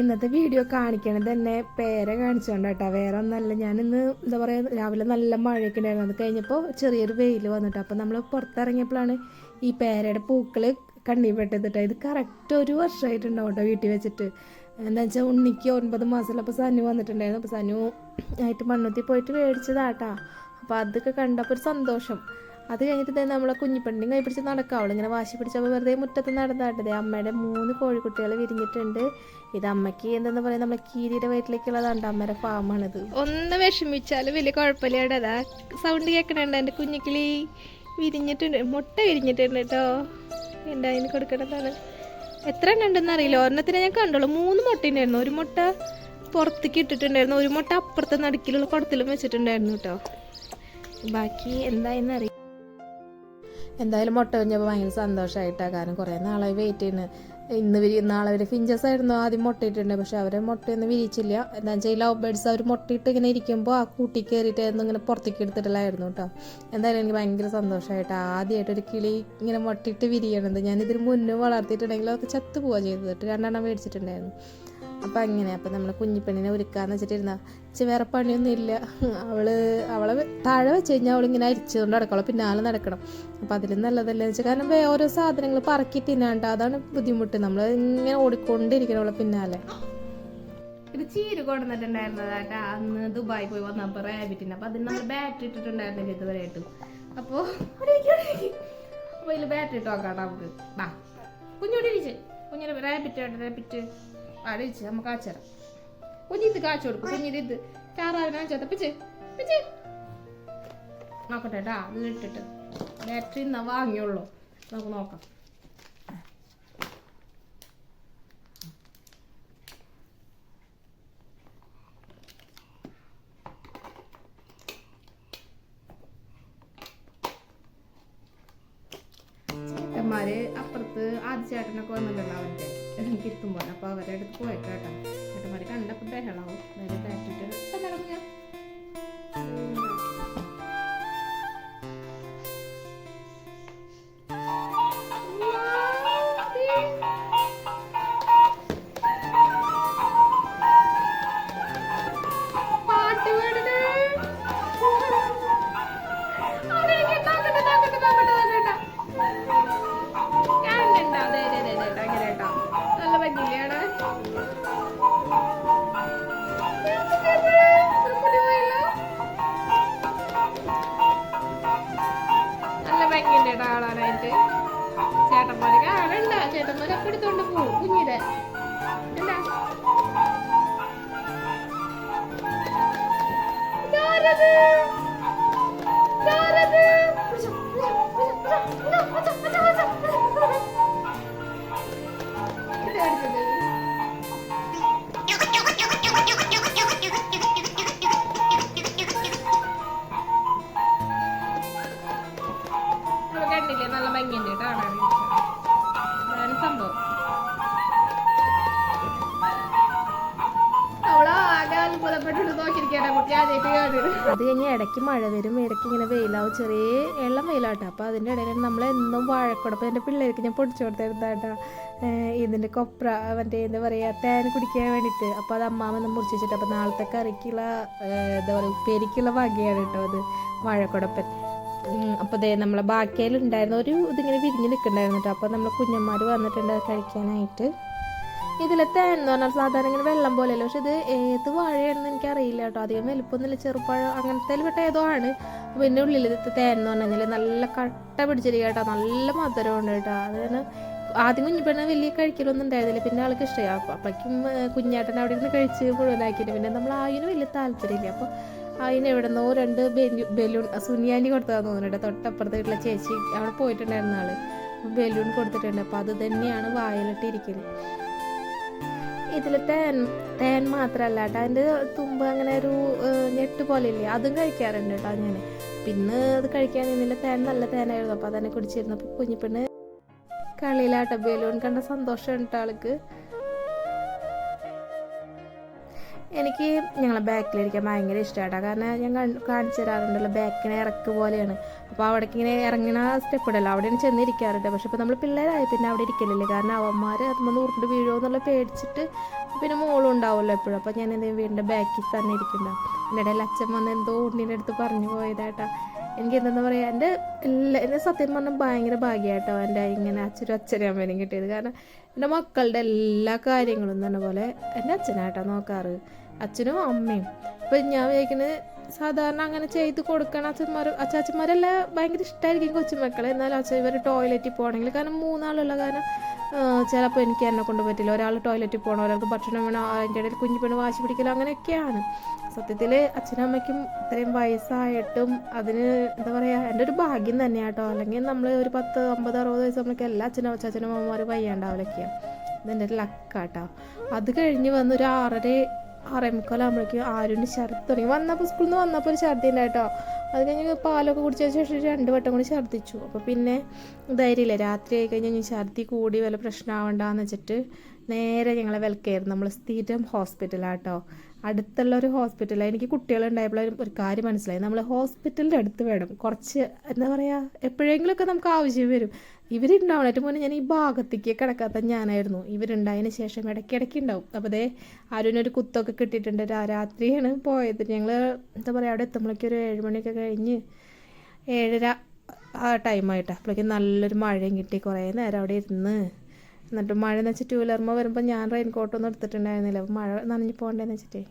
ഇന്നത്തെ വീഡിയോ കാണിക്കണത് തന്നെ പേര കാണിച്ചുകൊണ്ട് കേട്ടോ വേറെ ഒന്നല്ല ഇന്ന് എന്താ പറയുക രാവിലെ നല്ല മഴയൊക്കെ ഉണ്ടായിരുന്നു. അത് കഴിഞ്ഞപ്പോൾ ചെറിയൊരു വെയിൽ വന്നിട്ട് അപ്പോൾ നമ്മൾ പുറത്തിറങ്ങിയപ്പോഴാണ് ഈ പേരയുടെ പൂക്കൾ കണ്ണി പെട്ടതിട്ട് ഇത് കറക്റ്റ് ഒരു വർഷമായിട്ടുണ്ടാവും കേട്ടോ വീട്ടിൽ വെച്ചിട്ട്. എന്താ വെച്ചാൽ ഉണ്ണിക്ക് ഒൻപത് മാസത്തിൽ അപ്പോൾ സനു വന്നിട്ടുണ്ടായിരുന്നു. അപ്പോൾ സനു ആയിട്ട് മണ്ണുത്തി പോയിട്ട് മേടിച്ചതാട്ടാ. അപ്പോൾ അതൊക്കെ കണ്ടപ്പോൾ ഒരു സന്തോഷം. അത് കഴിഞ്ഞിട്ട് തന്നെ നമ്മളെ കുഞ്ഞിപ്പണ്ടിയും കൈ പിടിച്ച് നടക്കാം. അവളിങ്ങനെ വാശി പിടിച്ചപ്പോൾ വെറുതെ മുറ്റത്ത് നടന്നാട്ടത് അമ്മയുടെ മൂന്ന് കോഴിക്കുട്ടികൾ വിരിഞ്ഞിട്ടുണ്ട്. ഇത് അമ്മയ്ക്ക് എന്തെന്ന് പറയാം നമ്മളെ കീരിയുടെ വയറ്റിലേക്കുള്ളതാണ്ട് അമ്മയുടെ ഫാമാണിത്. ഒന്ന് വിഷമിച്ചാലും വലിയ കുഴപ്പമില്ല അതാ സൗണ്ട് കേൾക്കണുണ്ട് എന്റെ കുഞ്ഞിക്കിളി. വിരിഞ്ഞിട്ടുണ്ട്. മുട്ട വിരിഞ്ഞിട്ടുണ്ട് കേട്ടോ. എന്റെ അതിന് കൊടുക്കണതാണ്. എത്ര എണ്ണം അറിയില്ല. ഒരെണ്ണത്തിനെ ഞാൻ കണ്ടോളൂ മൂന്ന് മുട്ട ഉണ്ടായിരുന്നു. ഒരു മുട്ട പുറത്തേക്ക് ഇട്ടിട്ടുണ്ടായിരുന്നു. ഒരു മുട്ട അപ്പുറത്തെ നടുക്കിലുള്ള കുടത്തിലും വെച്ചിട്ടുണ്ടായിരുന്നു കേട്ടോ. ബാക്കി എന്തായെന്ന് അറിയാം എന്തായാലും മുട്ട കഴിഞ്ഞപ്പോൾ ഭയങ്കര സന്തോഷമായിട്ടാണ് കാരണം കുറേ നാളായി വെയിറ്റ് ചെയ്യുന്നത് ഇന്ന് വിരി നാളെ വരെ ഫിഞ്ചസ് ആയിരുന്നു ആദ്യം മുട്ടയിട്ടുണ്ട് പക്ഷെ അവരെ മുട്ടയൊന്നും വിരിച്ചില്ല. എന്താ വെച്ചാൽ ലവ് ബേഡ്സ് അവർ മുട്ടയിട്ട് ഇങ്ങനെ ഇരിക്കുമ്പോൾ ആ കൂട്ടി കയറിയിട്ടായിരുന്നു ഇങ്ങനെ പുറത്തേക്ക് എടുത്തിട്ടില്ലായിരുന്നു കേട്ടോ എന്തായാലും എനിക്ക് ഭയങ്കര സന്തോഷമായിട്ട് ആദ്യമായിട്ട് ഒരു കിളി ഇങ്ങനെ മുട്ടയിട്ട് വിരിയണത്. ഞാൻ മുന്നേ വളർത്തിയിട്ടുണ്ടെങ്കിൽ അതൊക്കെ ചത്തു പോവുക ചെയ്തത് രണ്ടെണ്ണം മേടിച്ചിട്ടുണ്ടായിരുന്നു. അപ്പം അങ്ങനെ അപ്പം നമ്മൾ കുഞ്ഞിപ്പെണ്ണിനെ ഒരുക്കാന്ന് വെച്ചിട്ടിരുന്ന. ചെ വേറെ പണിയൊന്നും ഇല്ല അവൾ അവളെ താഴെ വെച്ച് കഴിഞ്ഞാൽ അവളിങ്ങനെ അരിച്ചുകൊണ്ട് നടക്കണം. പിന്നാലെ നടക്കണം. അപ്പം അതിലും നല്ലതല്ലേ വെച്ചാൽ കാരണം ഓരോ സാധനങ്ങൾ പറക്കി തിന്നാണ്ട് അതാണ് ബുദ്ധിമുട്ട്. നമ്മൾ ഇങ്ങനെ ഓടിക്കൊണ്ടിരിക്കണം അവളെ പിന്നാലെ. ഇത് ചീര് കൊണ്ടുവന്നിട്ടുണ്ടായിരുന്നതാട്ടാ. അന്ന് ദുബായി പോയി വന്നപ്പോൾ റാബിറ്റിന് അപ്പം അതിന് നമ്മൾ ബാറ്ററി ഇട്ടിട്ടുണ്ടായിരുന്നില്ല ഇതുവരെയായിട്ടും അപ്പോൾ അപ്പോൾ ഇതിൽ ബാറ്ററി ഇട്ട് നോക്കാം നമുക്ക്. വാ കുഞ്ഞോടി ഇരിച്ച് കുഞ്ഞിന് റാബിറ്റ് റാബിറ്റ് അടിച്ച് നമുക്ക് കാച്ചറ കുഞ്ഞിത് കാച്ചു കൊടുക്കും കുഞ്ഞിത് ഇത്. താറാവിനാ കാച്ചാത്ത പിച്ചേ പിച്ചേ. നോക്കട്ടെ കേട്ടാ അത് ഇട്ടിട്ട്. ബാറ്ററി എന്നാ വാങ്ങിയുള്ളൂ. നമുക്ക് നോക്കാം. ചേട്ടന്മാര് അപ്പുറത്ത് ആദ്യ ചേട്ടനൊക്കെ വന്നിട്ടുണ്ടോ അവരുടെ എനിക്ക് ഇരുത്തുമ്പോൾ അപ്പൊ അവരുടെ അടുത്ത് പോയേക്കാം കേട്ടോ. കണ്ടപ്പോൾ കണ്ടപ്പോ ബഹളാവും നേരെ കാറ്റിട്ട് കേട്ടോ കാണാനായിട്ട് ചേട്ടന്മാര് കാണണ്ട. ചേട്ടന്മാരൊക്കെ എടുത്തോണ്ട് പോവും കുഞ്ഞിടെ എന്താ അത് കഴിഞ്ഞ് ഇടയ്ക്ക് മഴ വരും. ഇടയ്ക്ക് ഇങ്ങനെ വെയിലാവും. ചെറിയ ഇളം വെയിലാട്ടോ. അപ്പോൾ അതിന്റെ ഇടയിൽ നമ്മൾ എന്നും വാഴക്കുടപ്പം എന്റെ പിള്ളേർക്ക് ഞാൻ പൊടിച്ചു കൊടുത്തിരുന്നാട്ടാ ഇതിന്റെ കൊപ്ര മറ്റേ എന്താ പറയുക തേൻ കുടിക്കാൻ വേണ്ടിയിട്ട് അപ്പോൾ അത് അമ്മാമെന്ന് മുറിച്ച് വെച്ചിട്ട്. അപ്പോൾ നാളത്തെ കറിക്കുള്ള എന്താ പറയുക ഉപ്പേരിക്കുള്ള വകയാണ് കേട്ടോ അത്. വാഴക്കുടപ്പൻ. അപ്പോൾ ദേ നമ്മളെ ബാക്കിയിലുണ്ടായിരുന്ന ഒരു ഇതിങ്ങനെ വിരിഞ്ഞ് നിൽക്കണ്ടായിരുന്നു കേട്ടോ അപ്പോൾ നമ്മളെ കുഞ്ഞന്മാർ വന്നിട്ടുണ്ട് കഴിക്കാനായിട്ട്. ഇതിലെ തേൻ എന്ന് പറഞ്ഞാൽ സാധാരണ ഇങ്ങനെ വെള്ളം പോലെയല്ലോ? പക്ഷെ ഇത് ഏത് വാഴയാണെന്ന് എനിക്ക് അറിയില്ല കേട്ടോ. അധികം വലിപ്പമൊന്നുമില്ല ചെറുപ്പഴം അങ്ങനത്തെ പെട്ട ഏതോ ആണ് അപ്പോൾ എന്റെ ഉള്ളിൽ ഇത് തേൻ എന്ന് പറഞ്ഞു കഴിഞ്ഞാൽ നല്ല കട്ട പിടിച്ചിരിക്കുക കേട്ടോ. നല്ല മധുരമുണ്ട് കേട്ടോ. അത് തന്നെ ആദ്യം കുഞ്ഞിപ്പെണ്ണ വലിയ കഴിക്കലൊന്നും ഉണ്ടായിരുന്നില്ല. പിന്നെ ആൾക്ക് ഇഷ്ടമായി അപ്പോൾ അപ്പോഴേക്കും കുഞ്ഞാട്ടൻ അവിടെ നിന്ന് കഴിച്ച് മുഴുവനാക്കിയിട്ട് പിന്നെ നമ്മൾ ആയിന് വലിയ താല്പര്യമില്ല. അപ്പോൾ അതിന് എവിടെ നിന്നോ രണ്ട് ബലൂ- ബലൂൺ സുനിയാനി കൊടുത്തതാന്ന് തോന്നുന്നുണ്ട് തൊട്ടപ്പുറത്തെ വീട്ടിലെ ചേച്ചി അവിടെ പോയിട്ടുണ്ടായിരുന്ന ആൾ. ബലൂൺ കൊടുത്തിട്ടുണ്ട്. അപ്പോൾ അത് തന്നെയാണ് വായിലിട്ടിരിക്കുന്നത് ഇതിൽ തേൻ തേൻ മാത്രമല്ല കേട്ടോ അതിന്റെ തുമ്പ് അങ്ങനെ ഒരു ഞെട്ട് പോലെ ഇല്ലേ അതും കഴിക്കാറുണ്ട് കേട്ടോ ഞാൻ പിന്നെ അത് കഴിക്കാൻ നിന്നില്ല. തേൻ നല്ല തേനായിരുന്നു. അപ്പോൾ അതന്നെ കുടിച്ചിരുന്നപ്പോൾ കുഞ്ഞിപ്പെണ്ണ് കളിയിലാട്ടോ ബലൂൺ കണ്ട സന്തോഷം കേട്ടോ ആൾക്ക്. എനിക്ക് ഞങ്ങളെ ബാക്കിലിരിക്കാൻ ഭയങ്കര ഇഷ്ടമായിട്ടാ കാരണം ഞാൻ കാണിച്ചു തരാറുണ്ടല്ലോ ബാക്കിനെ ഇറക്ക് പോലെയാണ്. അപ്പോൾ അവിടേക്ക് ഇങ്ങനെ ഇറങ്ങണ സ്റ്റെപ്പ് ഉണ്ടല്ലോ അവിടെയാണ് ചെന്നിരിക്കാറുണ്ട്. പക്ഷെ ഇപ്പോൾ നമ്മൾ പിള്ളേരായ പിന്നെ അവിടെ ഇരിക്കലില്ലേ. കാരണം അവന്മാർ അതുമ്പോൾ ഉരുണ്ട് വീഴുമോ എന്നുള്ള പേടിച്ചിട്ട് പിന്നെ മോളും ഉണ്ടാവുമല്ലോ എപ്പോഴും. അപ്പോൾ ഞാൻ എന്തെങ്കിലും വീടിന്റെ ബാക്കിൽ തന്നെ ഇരിക്കുന്നുണ്ടാവും എന്റെ ഇടയിൽ അച്ഛൻ വന്ന് എന്തോ ഉണ്ണീന്റെ അടുത്ത് പറഞ്ഞു പോയതായിട്ടാ. എനിക്ക് എന്താ പറയുക എന്റെ എല്ലാ എന്റെ സത്യം പറഞ്ഞാൽ ഭയങ്കര ഭാഗ്യമായിട്ടോ എന്റെ ഇങ്ങനെ അച്ഛനും അച്ഛനും അമ്മേനും കിട്ടിയത്. കാരണം എന്റെ മക്കളുടെ എല്ലാ കാര്യങ്ങളും തന്നെ പോലെ എന്റെ അച്ഛനായിട്ടാണ് നോക്കാറ്. അച്ഛനും അമ്മയും. അപ്പം ഞാൻ വിചാരിക്കുന്നത് സാധാരണ അങ്ങനെ ചെയ്ത് കൊടുക്കണം അച്ഛന്മാർ അച്ചാച്ചന്മാരെല്ലാം ഭയങ്കര ഇഷ്ടമായിരിക്കും കൊച്ചുമക്കളെ. എന്നാലും അച്ഛൻ ഇവർ ടോയ്ലറ്റിൽ പോകണമെങ്കിൽ കാരണം മൂന്നാളുള്ള കാരണം ചിലപ്പോൾ എനിക്ക് എന്നെ കൊണ്ട് പറ്റില്ല. ഒരാൾ ടോയ്ലറ്റിൽ പോകണം ഒരാൾക്ക് ഭക്ഷണം വേണം അതിന്റെ ഇടയിൽ കുഞ്ഞു പെണ്ണ് വാശി പിടിക്കലോ അങ്ങനെയൊക്കെയാണ്. സത്യത്തിൽ അച്ഛനമ്മയ്ക്കും ഇത്രയും വയസ്സായിട്ടും അതിന് എന്താ പറയുക എന്റെ ഒരു ഭാഗ്യം തന്നെയാണ് കേട്ടോ അല്ലെങ്കിൽ നമ്മൾ ഒരു പത്ത് അമ്പത് അറുപത് വയസ്സ് നമ്മൾക്ക് എല്ലാ അച്ഛനും അച്ഛനും അമ്മമാർ വയ്യാണ്ടാവില്ലൊക്കെയാണ് ഇതെന്റെ ഒരു ലക്കാട്ടോ അത് കഴിഞ്ഞ് വന്ന് ഒരു ആറര ആറേ മുക്കാലാകുമ്പോഴേക്കും ആരും ഛർദി തുടങ്ങി. വന്നപ്പോൾ സ്കൂളിൽ നിന്ന് വന്നപ്പോൾ ഒരു ഛർദി ഉണ്ടായിട്ടോ അത് കഴിഞ്ഞ് പാലൊക്കെ കുടിച്ചതിന് ശേഷം രണ്ട് വട്ടം കൂടി ഛർദ്ദിച്ചു അപ്പോൾ പിന്നെ ധൈര്യമില്ല രാത്രി ആയി കഴിഞ്ഞാൽ ഞാൻ ഛർദി കൂടി വല്ല പ്രശ്നമാവണ്ടെന്ന് വെച്ചിട്ട് നേരെ ഞങ്ങളെ വിലക്കായിരുന്നു നമ്മൾ സ്ഥിരം ഹോസ്പിറ്റലാട്ടോ അടുത്തുള്ള ഒരു ഹോസ്പിറ്റലാണ് എനിക്ക് കുട്ടികളുണ്ടായപ്പോൾ ഒരു കാര്യം മനസ്സിലായി. നമ്മൾ ഹോസ്പിറ്റലിന്റെ അടുത്ത് വേണം. കുറച്ച് എന്താ പറയുക എപ്പോഴെങ്കിലുമൊക്കെ നമുക്ക് ആവശ്യം വരും. ഇവരുണ്ടാവണേറ്റ് മുന്നേ ഞാൻ ഈ ഭാഗത്തേക്ക് കിടക്കാത്ത ഞാനായിരുന്നു. ഇവരുണ്ടായതിന് ശേഷം ഇടയ്ക്കിടയ്ക്ക് ഉണ്ടാവും. അപ്പോൾ അതേ ആരുവിനൊരു കുത്തൊക്കെ കിട്ടിയിട്ടുണ്ട്. രാത്രിയാണ് പോയത്. ഞങ്ങൾ എന്താ പറയുക അവിടെ എത്തുമ്പോഴേക്കും ഒരു ഏഴ് മണിയൊക്കെ കഴിഞ്ഞ് ഏഴര ആ ടൈമായിട്ടാണ് അപ്പോഴേക്കും നല്ലൊരു മഴയും കിട്ടി. കുറേ നേരം അവിടെ ഇരുന്ന്. എന്നിട്ട് മഴ എന്ന് വെച്ചാൽ ടൂ വീലർമ്മ വരുമ്പോൾ ഞാൻ റെയിൻ കോട്ടൊന്നും എടുത്തിട്ടുണ്ടായിരുന്നില്ല. അപ്പോൾ മഴ നനഞ്ഞ് പോകണ്ടേന്ന് വെച്ചിട്ടേ.